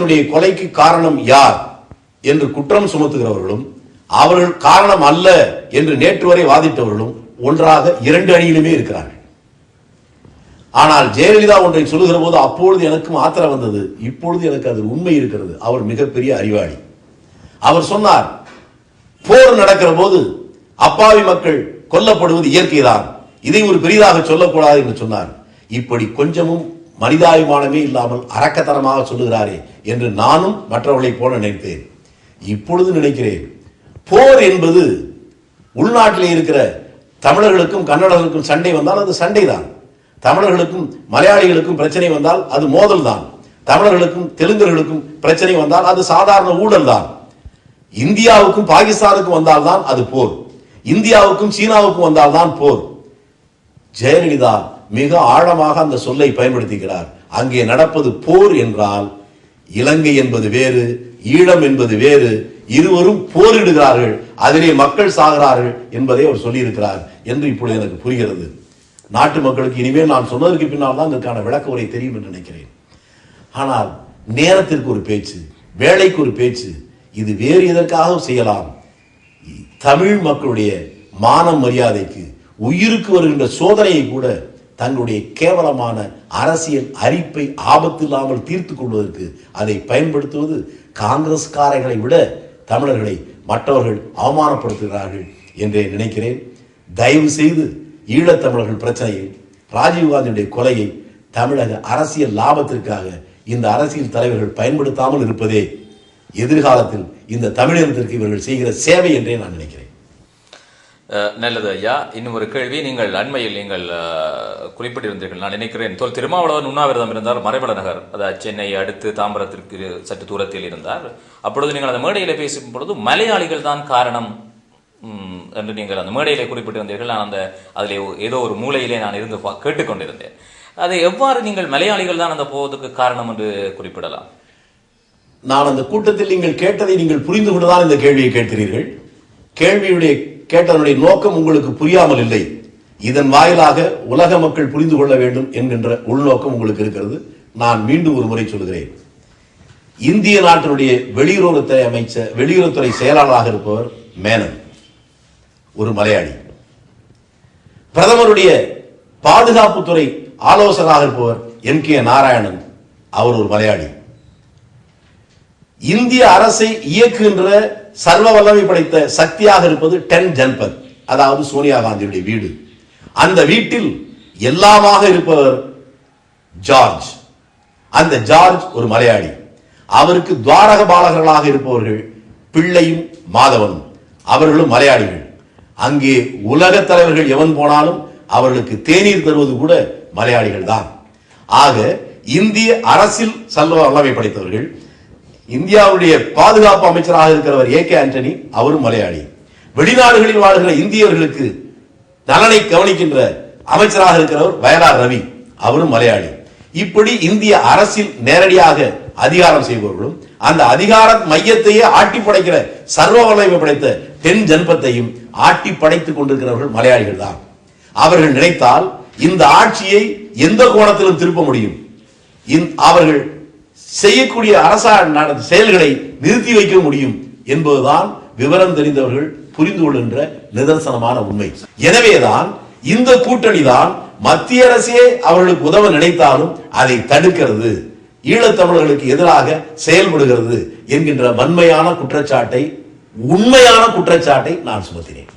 மாணிக்கத்தினுடைய கொலைக்கு காரணம் யார் என்று குற்றம் சுமத்துகிறவர்களும் அவர்கள் காரணம் அல்ல என்று நேற்று வரை வாதிட்டவர்களும் ஒன்றாக இரண்டு அணியிலுமே இருக்கிறார்கள். ஆனால் ஜெயலலிதா ஒன்றை சொல்லுகிற போது அப்பொழுது எனக்கும் ஆத்திரம் வந்தது இப்பொழுது எனக்கு அது உண்மை இருக்கிறது. அவர் மிகப்பெரிய அறிவாளி. அவர் சொன்னார் போர் நடக்கிற போது அப்பாவி மக்கள் கொல்லப்படுவது இயற்கைதான். இதை ஒரு பெரிதாக சொல்லக்கூடாது என்று சொன்னார். இப்படி கொஞ்சமும் மனிதாபிமானமே இல்லாமல் அரக்கத்தனமாக சொல்லுகிறாரே என்று நானும் மற்றவர்களைப் போல நினைத்தேன். இப்பொழுது நினைக்கிறேன் போர் என்பது உள்நாட்டிலே இருக்கிற தமிழர்களுக்கும் கன்னடர்களுக்கும் சண்டை வந்தால் அது சண்டை தான் தமிழர்களுக்கும் மலையாளிகளுக்கும் பிரச்சனை வந்தால் அது மோதல் தான் தமிழர்களுக்கும் தெலுங்கர்களுக்கும் பிரச்சனை வந்தால் அது சாதாரண ஊழல் தான் இந்தியாவுக்கும் பாகிஸ்தானுக்கும் வந்தால்தான் அது போர். இந்தியாவுக்கும் சீனாவுக்கும் வந்தால்தான் போர். ஜெயலலிதா மிக ஆழமாக அந்த சொல்லை பயன்படுத்துகிறார். அங்கே நடப்பது போர் என்றால் இலங்கை என்பது வேறு ஈழம் என்பது வேறு இருவரும் போரிடுகிறார்கள் அதிலே மக்கள் சாகிறார்கள் என்பதை அவர் சொல்லியிருக்கிறார் என்று இப்பொழுது எனக்கு புரிகிறது. நாட்டு மக்களுக்கு இனிமேல் நான் சொன்னதற்கு பின்னால் தான் இதற்கான விளக்க உரை தெரியும் என்று நினைக்கிறேன். ஆனால் நேரத்திற்கு ஒரு பேச்சு வேலைக்கு ஒரு பேச்சு இது வேறு எதற்காகவும் செய்யலாம். தமிழ் மக்களுடைய மானம் மரியாதைக்கு உயிருக்கு வருகின்ற சோதனையை கூட தங்களுடைய கேவலமான அரசியல் அரிப்பை ஆபத்தில்லாமல் தீர்த்து கொள்வதற்கு அதை பயன்படுத்துவது காங்கிரஸ்காரர்களை விட தமிழர்களை மற்றவர்கள் அவமானப்படுத்துகிறார்கள் என்றே நினைக்கிறேன். தயவு செய்து ஈழத்தமிழர்கள் பிரச்சனையை ராஜீவ்காந்தியுடைய கொலையை தமிழக அரசியல் லாபத்திற்காக இந்த அரசியல் தலைவர்கள் பயன்படுத்தாமல் இருப்பதே எதிர்காலத்தில் இந்த தமிழினத்திற்கு இவர்கள் செய்கிற சேவை என்றே நான் நினைக்கிறேன். நல்லது ஐயா. இன்னும் ஒரு கேள்வி. நீங்கள் அண்மையில் நீங்கள் குறிப்பிட்டிருந்தீர்கள். நான் நினைக்கிறேன் தோல் திருமாவளவன் உண்ணாவிரதம் இருந்தார் மறைமல நகர் அதாவது சென்னை அடுத்து தாம்பரத்திற்கு சற்று தூரத்தில் இருந்தார். அப்பொழுது நீங்கள் அந்த மேடையில பேசும் பொழுது மலையாளிகள் தான் காரணம். என்று நீங்கள் அந்த மேடையிலே குறிப்பிட்டிருந்தீர்கள். நான் அந்த அதிலே ஏதோ ஒரு மூலையிலே நான் இருந்து பா- கேட்டுக்கொண்டிருந்தேன். அதை எவ்வாறு நீங்கள் மலையாளிகள் தான் அந்த போவதுக்கு காரணம் என்று குறிப்பிடலாம்? நான் அந்த கூட்டத்தில் நீங்கள் கேட்டதை நீங்கள் புரிந்து கொண்டுதான் இந்த கேள்வியை கேட்கிறீர்கள். கேள்வியுடைய கேட்டதனுடைய நோக்கம் உங்களுக்கு புரியாமல் இல்லை. இதன் வாயிலாக உலக மக்கள் புரிந்து கொள்ள வேண்டும் என்கின்ற உள்நோக்கம் உங்களுக்கு இருக்கிறது. நான் மீண்டும் ஒரு முறை சொல்கிறேன். இந்திய நாட்டினுடைய வெளியுறவுத்துறை அமைச்சர் வெளியுறவுத்துறை செயலாளராக இருப்பவர் மேனன் ஒரு மலையாளி. பிரதமருடைய பாதுகாப்புத்துறை ஆலோசகராக இருப்பவர் எம் கே நாராயணன் அவர் ஒரு மலையாளி. இந்திய அரசை இயக்குகின்ற சர்வ வல்லமை படைத்த சக்தியாக இருப்பது டென் ஜன்பத் அதாவது சோனியா காந்தியுடைய வீடு. அந்த வீட்டில் எல்லாமாக இருப்பவர் ஜார்ஜ். அந்த ஜார்ஜ் ஒரு மலையாளி. அவருக்கு துவாரக பாலகர்களாக இருப்பவர்கள் பிள்ளையும் மாதவனும். அவர்களும் மலையாளிகள். அங்கே உலக தலைவர்கள் எவன் போனாலும் அவர்களுக்கு தேநீர் தருவது கூட மலையாளிகள் தான் ஆக இந்திய அரசில் சல்வ வல்லமை படைத்தவர்கள் இந்தியாவுடைய பாதுகாப்பு அமைச்சராக இருக்கிறவர் ஏ கே ஆண்டனி அவரும் மலையாளி. வெளிநாடுகளில் வாழ்கிற இந்தியர்களுக்கு நலனை கவனிக்கின்ற அமைச்சராக இருக்கிறவர் வயலார் ரவி அவரும் மலையாளி. இப்படி இந்திய அரசில் நேரடியாக அதிகாரம் செய்பவர்களும் அந்த அதிகார மையத்தையே ஆட்டி படைக்கிற சர்வ வல்லமை படைத்த தென் ஜன்பத்தையும் ஆட்டி படைத்துக் கொண்டிருக்கிறவர்கள் மலையாளிகள் தான் அவர்கள் நினைத்தால் இந்த ஆட்சியை எந்த கோணத்திலும் திருப்ப முடியும். அவர்கள் செய்யக்கூடிய அரசா செயல்களை நிறுத்தி வைக்க முடியும் என்பதுதான் விவரம் தெரிந்தவர்கள் புரிந்து கொள்கின்ற நிதர்சனமான உண்மை. எனவேதான் இந்த கூட்டணி தான் மத்திய அரசே அவர்களுக்கு உதவ நினைத்தாலும் அதை தடுக்கிறது. ஈழத்தமிழர்களுக்கு எதிராக செயல்படுகிறது என்கின்ற வன்மையான குற்றச்சாட்டை உண்மையான குற்றச்சாட்டை நான் சுமத்தினேன்.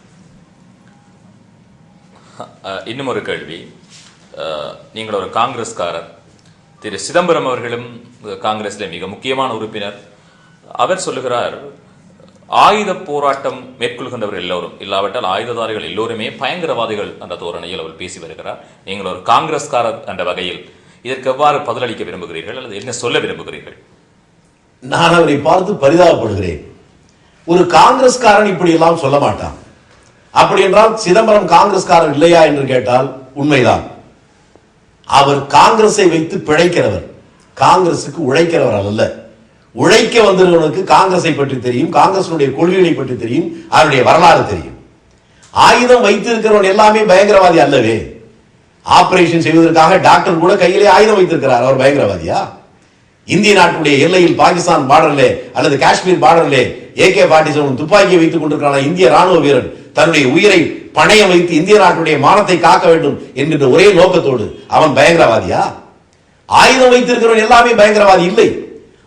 இன்னும் ஒரு கேள்வி. நீங்கள் ஒரு காங்கிரஸ்காரர். திரு சிதம்பரம் அவர்களும் காங்கிரஸில் மிக முக்கியமான உறுப்பினர். அவர் சொல்லுகிறார் ஆயுத போராட்டம் மேற்கொள்கின்றவர் எல்லோரும். இல்லாவிட்டால் ஆயுததாரிகள் எல்லோருமே பயங்கரவாதிகள் என்ற தோரணையில் அவர் பேசி வருகிறார். நீங்கள் ஒரு காங்கிரஸ்காரர் என்ற வகையில் இதற்கு எவ்வாறு பதிலளிக்க விரும்புகிறீர்கள்? அல்லது என்ன சொல்ல விரும்புகிறீர்கள்? நான் அவரை பார்த்து பரிதாபப்படுகிறேன். ஒரு காங்கிரஸ்காரன் இப்படி எல்லாம் சொல்ல மாட்டான். அப்படி என்றால் சிதம்பரம் காங்கிரஸ்காரர் இல்லையா என்று கேட்டால் உண்மைதான். அவர் காங்கிரஸை வைத்து பிழைக்கிறவர். காங்கிரசுக்கு உழைக்கிறவர் அல்ல. உழைக்க வந்தவனுக்கு காங்கிரஸை பற்றி தெரியும் காங்கிரசனுடைய கொள்கைகளை பற்றி தெரியும் அவருடைய வரலாறு தெரியும். ஆயுதம் வைத்திருக்கிறவன் எல்லாமே பயங்கரவாதி அல்லவே. ஆபரேஷன் செய்வதற்காக டாக்டர் கூட கையிலே ஆயுதம் வைத்திருக்கிறார் அவர் பயங்கரவாதியா? இந்திய நாட்டுடைய எல்லையில் பாகிஸ்தான் பார்டர்லே அல்லது காஷ்மீர் பார்டர்லே ஏகே ஃபார்ட்டி செவன் துப்பாக்கியை வைத்துக் கொண்டிருக்கிறான இந்திய ராணுவ வீரன். தன்னுடைய உயிரை பணையம் வைத்து இந்திய நாட்டுடைய மானத்தை காக்க வேண்டும் என்கின்ற ஒரே நோக்கத்தோடு அவன் பயங்கரவாதியா? ஆயுதம் வைத்திருக்கிறவன் எல்லாமே பயங்கரவாதி இல்லை.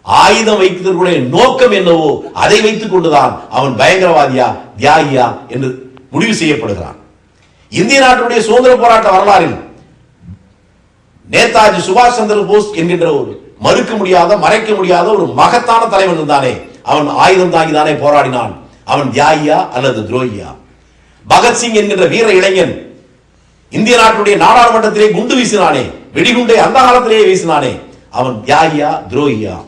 ஆயுதம் வைத்திருக்கிற நோக்கம் என்னவோ அதை வைத்துக் கொண்டுதான் அவன் பயங்கரவாதியா தியாகியா என்று முடிவு செய்யப்படுகிறான். இந்திய நாட்டுடைய சுதந்திர போராட்ட வரலாறில் நேதாஜி சுபாஷ் சந்திர போஸ் என்கின்ற ஒரு மறுக்க முடியாத மறைக்க முடியாத ஒரு மகத்தான தலைவன் இருந்தானே. அவன் ஆயுதம் தாங்கி தானே போராடினான். அவன் தியாகியா அல்லது துரோகியா? பகத்சிங் என்கின்ற வீர இளைஞன் இந்திய நாட்டுடைய நாடாளுமன்றத்திலே குண்டு வீசினானே வெடிகுண்டை அந்த காலத்திலேயே வீசினானே அவன் தியாகியா துரோகியா?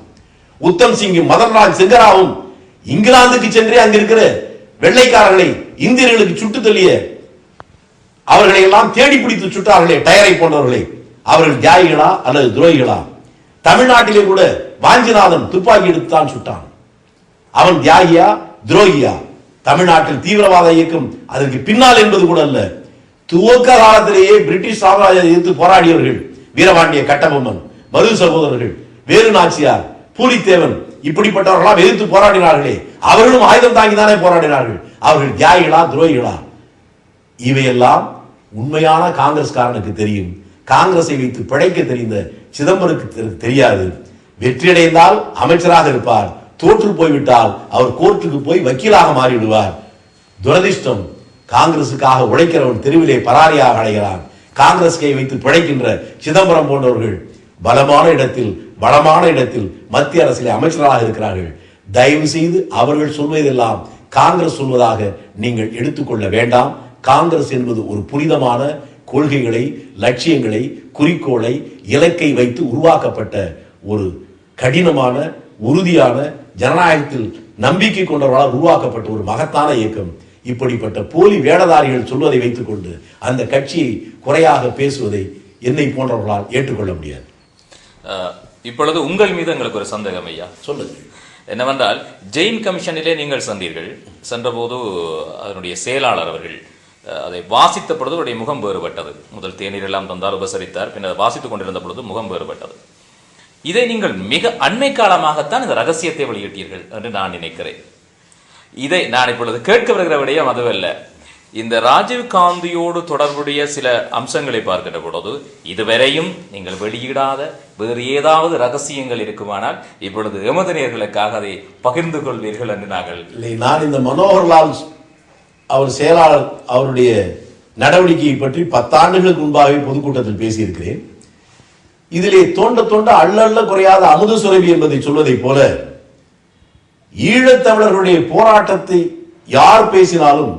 உத்தம் சிங்கும் மதன்ராஜ் சிங்கராவும் இங்கிலாந்துக்கு சென்றே அங்க இருக்கிற வெள்ளைக்காரர்களை இந்தியர்களுக்கு சுட்டு தள்ளிய அவர்களை எல்லாம் தேடி பிடித்து சுட்டார்களே டயரை போன்றவர்களை. அவர்கள் தியாகிகளா அல்லது துரோகிகளா? தமிழ்நாட்டிலே கூட வாஞ்சிநாதன் துப்பாக்கி எடுத்துத்தான் சுட்டான். அவன் தியாகியா துரோகியா? தமிழ்நாட்டில் தீவிரவாத இயக்கம். அதற்கு பின்னால் என்பது கூட அல்ல. துவக்க காலத்திலேயே பிரிட்டிஷ் சாம்ராஜ்யத்தை எதிர்த்து போராடியவர்கள் வீரபாண்டிய கட்டபொம்மன் மது சகோதரர்கள் வேலு நாச்சியார் பூலித்தேவன் இப்படிப்பட்டவர்களாம் எதிர்த்து போராடினார்களே. அவர்களும் ஆயுதம் தாங்கி தானே போராடினார்கள். அவர்கள் தியாகிகளா துரோகிகளா? இவையெல்லாம் உண்மையான காங்கிரஸ்காரனுக்கு தெரியும். காங்கிரஸை வைத்து பிழைக்க தெரிந்த சிதம்பரத்துக்கு தெரியாது. வெற்றியடைந்தால் அமைச்சராக இருப்பார். தோற்று போய்விட்டால் அவர் கோர்ட்டுக்கு போய் வக்கீலாக மாறிவிடுவார். துரதிர்ஷ்டம் காங்கிரசுக்காக உழைக்கிறவன் தெருவிலே பராரியாக அடைகிறான் காங்கிரஸ் கை வைத்து பிழைக்கின்ற சிதம்பரம் போன்றவர்கள் பலமான இடத்தில் வளமான இடத்தில் மத்திய அரசிலே அமைச்சராக இருக்கிறார்கள். தயவு செய்து அவர்கள் சொல்வதெல்லாம் காங்கிரஸ் சொல்வதாக நீங்கள் எடுத்துக்கொள்ள வேண்டாம். காங்கிரஸ் என்பது ஒரு புனிதமான கொள்கைகளை லட்சியங்களை குறிக்கோளை இலக்கை வைத்து உருவாக்கப்பட்ட ஒரு கடினமான உறுதியான ஜனநாயகத்தில் நம்பிக்கை கொண்டவர்களால் உருவாக்கப்பட்ட ஒரு மகத்தான இயக்கம். இப்படிப்பட்ட போலி வேடதாரிகள் சொல்வதை வைத்துக்கொண்டு அந்த கட்சியை குறையாக பேசுவதை என்னை போன்றவர்களால் ஏற்றுக்கொள்ள முடியாது. இப்பொழுது உங்கள் மீது எங்களுக்கு ஒரு சந்தேகம் ஐயா. சொல்லுங்க என்னவென்றால் ஜெயின் கமிஷனிலே நீங்கள் சென்றீர்கள் சென்றபோது அதனுடைய செயலாளர் அவர்கள் அதை வாசித்த பொழுது அவருடைய முகம் வேறுபட்டது. முதல் தேநீர் எல்லாம் தந்தால் உபசரித்தார். பின்னர் வாசித்துக் கொண்டிருந்த பொழுது முகம் வேறுபட்டது. இதை நீங்கள் மிக அண்மை காலமாகத்தான் இந்த ரகசியத்தை வெளியிட்டீர்கள் என்று நான் நினைக்கிறேன். இதை நான் இப்பொழுது கேட்க வருகிற விடயம் அதுவல்ல. இந்த ராஜீவ் காந்தியோடு தொடர்புடைய சில அம்சங்களை பார்க்கிற பொழுது இதுவரையும் நீங்கள் வெளியிடாத வேறு ஏதாவது ரகசியங்கள் இருக்குமானால் இப்பொழுது எமது நேர்களுக்காக அதை பகிர்ந்து கொள்வீர்கள் என்று நாங்கள் இல்லை நான் இந்த மனோகர்லால் அவர் செயலாளர் அவருடைய நடவடிக்கையை பற்றி பத்தாண்டுகளுக்கு முன்பாகவே பொதுக்கூட்டத்தில் பேசியிருக்கிறேன். இதிலே தோண்ட தோண்ட அள்ளல்ல குறையாத அமுது சுரபி என்பதை சொல்வதைப் போல ஈழத்தமிழர்களுடைய போராட்டத்தை யார் பேசினாலும்